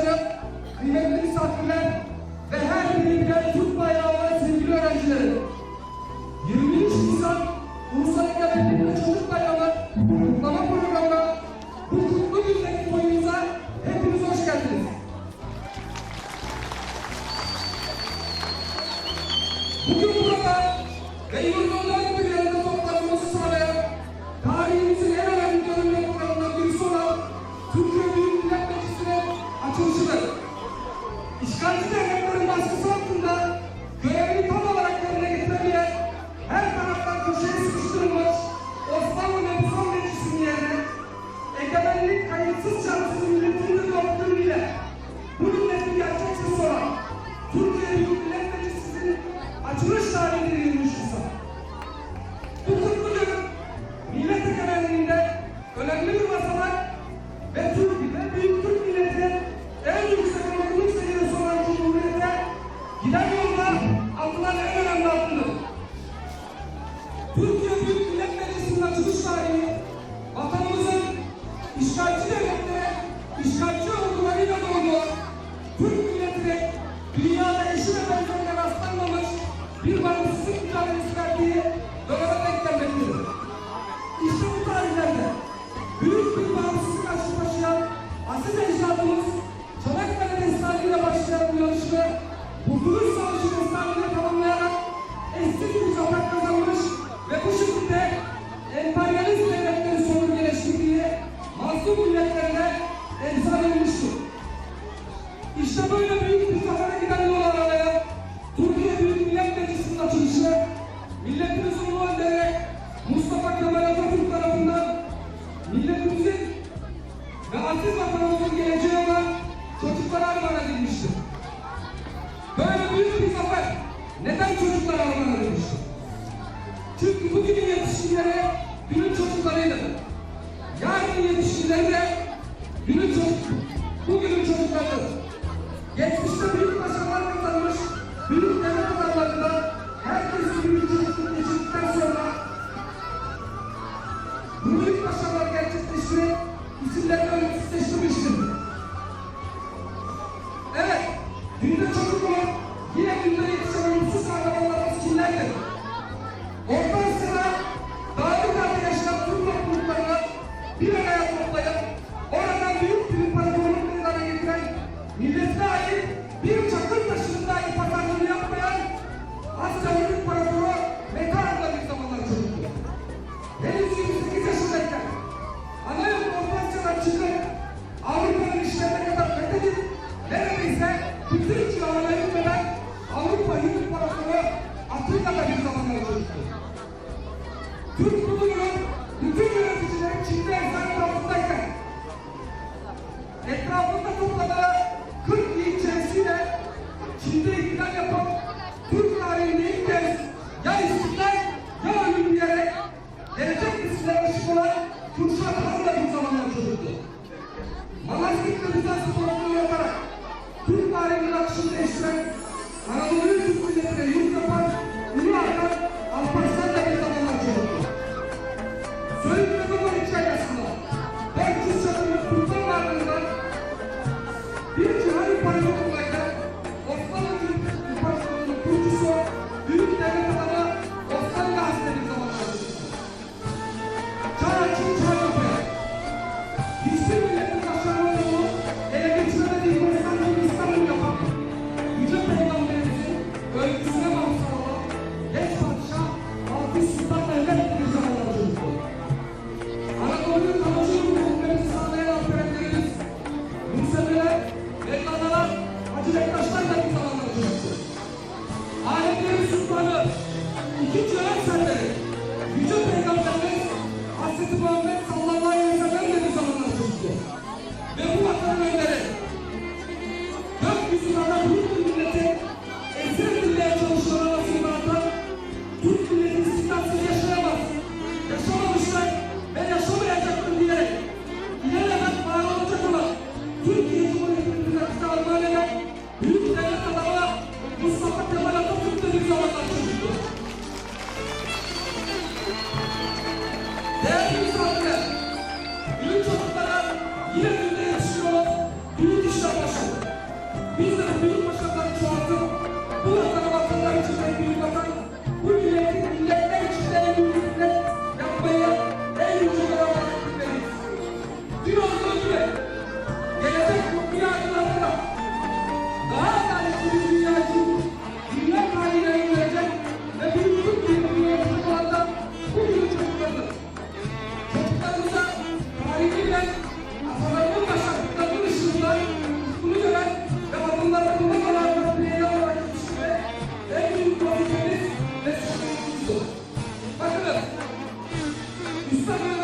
Başkanım, kıymetli misafirler ve her biri birer Türk bayrağı olan sevgili öğrencilerim. 23 Nisan Ulusal Egemenlik ve Çocuk Bayramı Türkiye Büyük Millet Meclisi'nin açılış tarihi vatanımızın işgalci devletlere, işgalci ordularıyla dolu Türk milletine dünyada eşi ve benzerine rastlanmamış bir bağımsızlık mücadelesi verdiği döneme denk gelmektedir. İşte bu tarihlerde büyük bir bağımsızlık aşkı taşıyan aziz ecdadımız Çanakkale Destanı ile başlayan bu yarışını kurtuluş gençlere günün çocuklarıydı. Yarın yetişkinleri de günün çocuk, bugünün çocuklarıdır. Geçmişte büyük başarılar kazanmış, büyük devlet adamlarından herkes günün çocukluk geçirdikten sonra bu büyük başarılar gerçekleşti, isimlerini ölümsüzleştirmiş bütün yöneticilerin Çin'de insan etrafındayken etrafında topladığı Thank you. tüm çocuklara 20 Türkiye'den tasarımın başlattıklarının ışığında bunu gören ve kadınlar akıllı kararlar bireyler olarak yetiştirme en büyük vazifemiz ve sorumluluğumuzdur. Bakınız, Instagram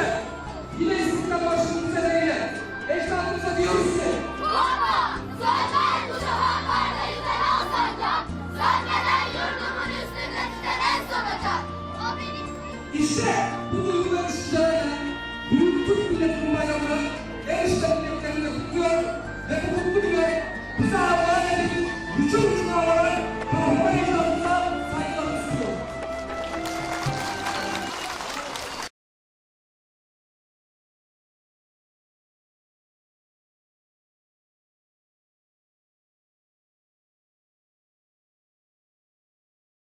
De yine İstiklal Marşı'nın sebebiyle ecdadımıza diyoruz ki Korkma, sönmez bu şafaklarda yüzen al sancak. Sönmeden yurdumun üstünde tüten en sonacak. O benim işte bu duygu ve düşüncelerle Büyük Türk Milleti'nin bayramını en dileklerimle kutluyor ve bu güne bize armağan edip bütün ucuna